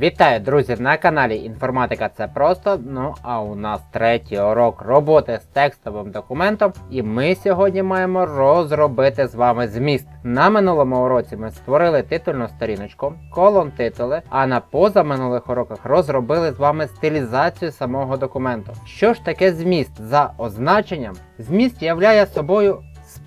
Вітаю, друзі, на каналі Інформатика це просто. Ну а у нас третій урок роботи з текстовим документом, і ми сьогодні маємо розробити з вами зміст. На минулому уроці ми створили титульну сторіночку, колон титули, а на позаминулих уроках розробили з вами стилізацію самого документу. Що ж таке зміст за означенням? Зміст являє собою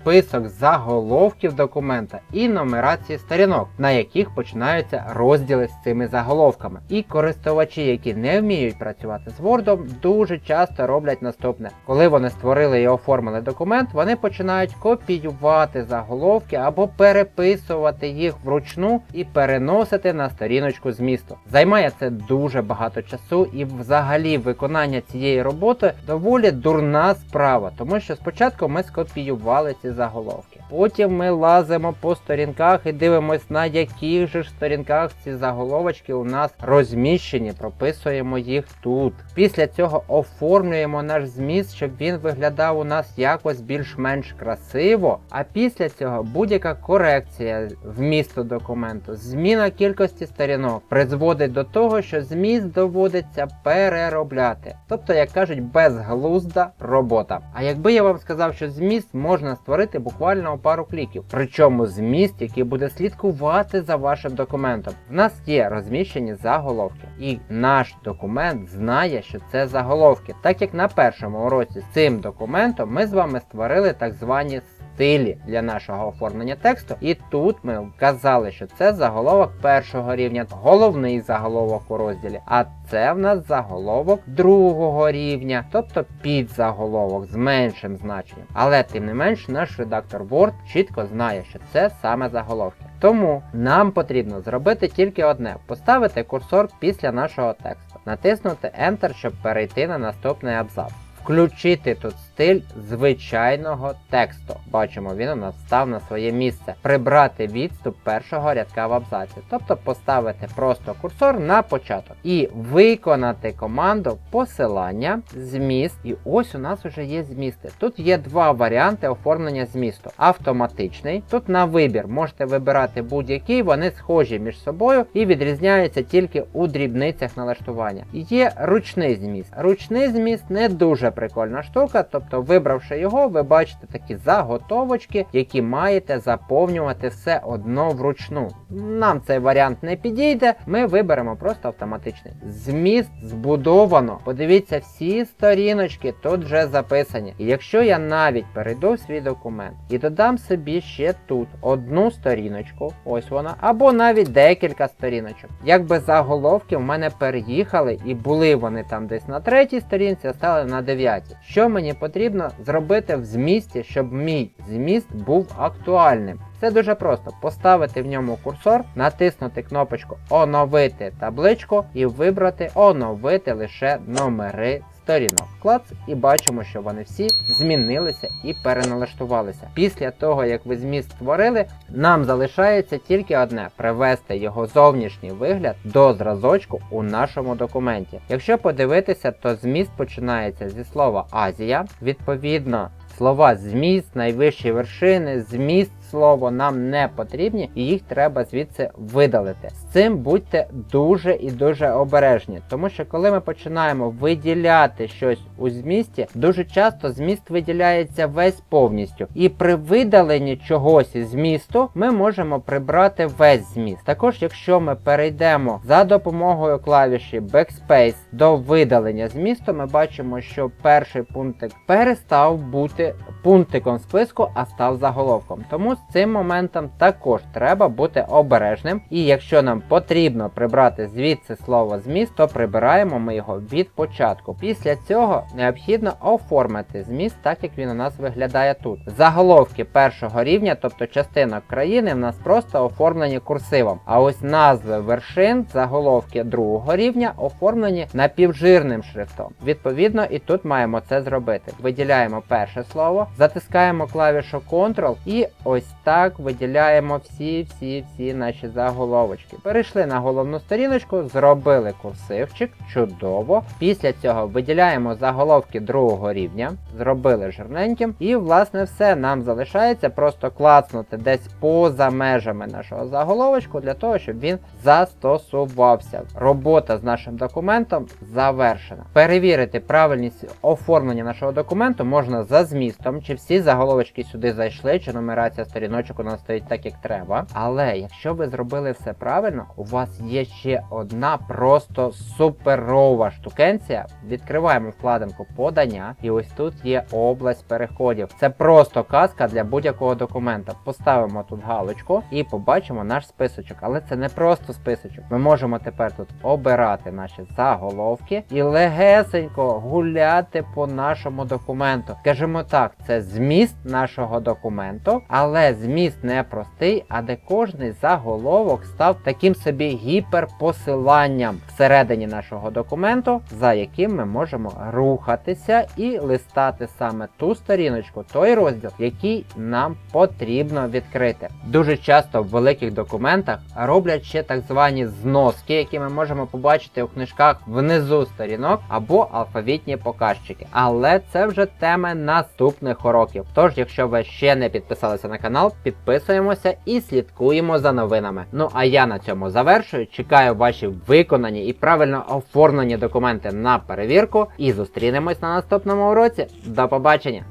список заголовків документа і нумерації сторінок, на яких починаються розділи з цими заголовками. І користувачі, які не вміють працювати з Word, дуже часто роблять наступне: коли вони створили і оформили документ, вони починають копіювати заголовки або переписувати їх вручну і переносити на сторіночку змісту. Займає це дуже багато часу, і взагалі виконання цієї роботи доволі дурна справа, тому що спочатку ми скопіювали ці заголовки. Потім ми лазимо по сторінках і дивимось, на яких же ж сторінках ці заголовочки у нас розміщені, прописуємо їх тут. Після цього оформлюємо наш зміст, щоб він виглядав у нас якось більш-менш красиво. А після цього будь-яка корекція вмісту документу, зміна кількості сторінок призводить до того, що зміст доводиться переробляти. Тобто, як кажуть, безглузда робота. А якби я вам сказав, що зміст можна створити буквально пару кліків, причому зміст, який буде слідкувати за вашим документом. В нас є розміщені заголовки, і наш документ знає, що це заголовки. Так як на першому уроці з цим документом ми з вами створили так звані стилі для нашого оформлення тексту. І тут ми вказали, що це заголовок першого рівня, головний заголовок у розділі. А це в нас заголовок другого рівня, тобто підзаголовок з меншим значенням. Але тим не менш, наш редактор Word чітко знає, що це саме заголовки. Тому нам потрібно зробити тільки одне: поставити курсор після нашого тексту, натиснути Enter, щоб перейти на наступний абзац. Включити тут стиль звичайного тексту. Бачимо, він у нас став на своє місце. Прибрати відступ першого рядка в абзаці, тобто поставити просто курсор на початок і виконати команду посилання, зміст. І ось у нас вже є змісти. Тут є два варіанти оформлення змісту: автоматичний. Тут на вибір можете вибирати будь-який, вони схожі між собою і відрізняються тільки у дрібницях налаштування. Є ручний зміст. Ручний зміст не дуже прикольна штука, тобто, вибравши його, ви бачите такі заготовочки, які маєте заповнювати все одно вручну. Нам цей варіант не підійде, ми виберемо просто автоматичний. Зміст збудовано. Подивіться, всі сторіночки тут вже записані. І якщо я навіть перейду в свій документ і додам собі ще тут одну сторіночку, ось вона, або навіть декілька сторіночок. Якби заголовки в мене переїхали і були вони там десь на третій сторінці, а стали на дев'ятій. Що мені потрібно зробити в змісті, щоб мій зміст був актуальним? Це дуже просто. Поставити в ньому курсор, натиснути кнопочку Оновити табличку і вибрати Оновити лише номери сторінок. Клац, і бачимо, що вони всі змінилися і переналаштувалися. Після того, як ви зміст створили, нам залишається тільки одне привести його зовнішній вигляд до зразочку у нашому документі. Якщо подивитися, то зміст починається зі слова Азія. Відповідно, слова зміст, найвищі вершини, зміст. Слово нам не потрібні, і їх треба звідси видалити. З цим будьте дуже і дуже обережні, тому що коли ми починаємо виділяти щось у змісті, дуже часто зміст виділяється весь повністю. І при видаленні чогось із змісту ми можемо прибрати весь зміст. Також, якщо ми перейдемо за допомогою клавіші Backspace до видалення змісту, ми бачимо, що перший пунктик перестав бути it пунктиком списку, а став заголовком. Тому з цим моментом також треба бути обережним. І якщо нам потрібно прибрати звідси слово зміст, то прибираємо ми його від початку. Після цього необхідно оформити зміст, так як він у нас виглядає тут. Заголовки першого рівня, тобто частинок країни, в нас просто оформлені курсивом. А ось назви вершин, заголовки другого рівня оформлені напівжирним шрифтом. Відповідно, і тут маємо це зробити. Виділяємо перше слово, Затискаємо клавішу Ctrl і ось так виділяємо всі-всі-всі наші заголовочки. Перейшли на головну сторіночку, зробили курсивчик, чудово. Після цього виділяємо заголовки другого рівня, зробили жирненьким. І, власне, все нам залишається просто клацнути десь поза межами нашого заголовочку для того, щоб він застосувався. Робота з нашим документом завершена. Перевірити правильність оформлення нашого документу можна за змістом, чи всі заголовочки сюди зайшли, чи нумерація сторіночок у нас стоїть так, як треба. Але якщо ви зробили все правильно, у вас є ще одна просто суперова штукенція. Відкриваємо вкладинку подання, і ось тут є область переходів. Це просто казка для будь-якого документа. Поставимо тут галочку і побачимо наш списочок. Але це не просто списочок. Ми можемо тепер тут обирати наші заголовки і легесенько гуляти по нашому документу. Скажімо так, це зміст нашого документу, але зміст не простий, а де кожний заголовок став таким собі гіперпосиланням всередині нашого документу, за яким ми можемо рухатися і листати саме ту сторіночку, той розділ, який нам потрібно відкрити. Дуже часто в великих документах роблять ще так звані зноски, які ми можемо побачити у книжках внизу сторінок або алфавітні показчики. Але це вже теми наступних уроків. Тож, якщо ви ще не підписалися на канал, підписуємося і слідкуємо за новинами. Ну а я на цьому завершую. Чекаю ваші виконані і правильно оформлені документи на перевірку. І зустрінемось на наступному уроці. До побачення!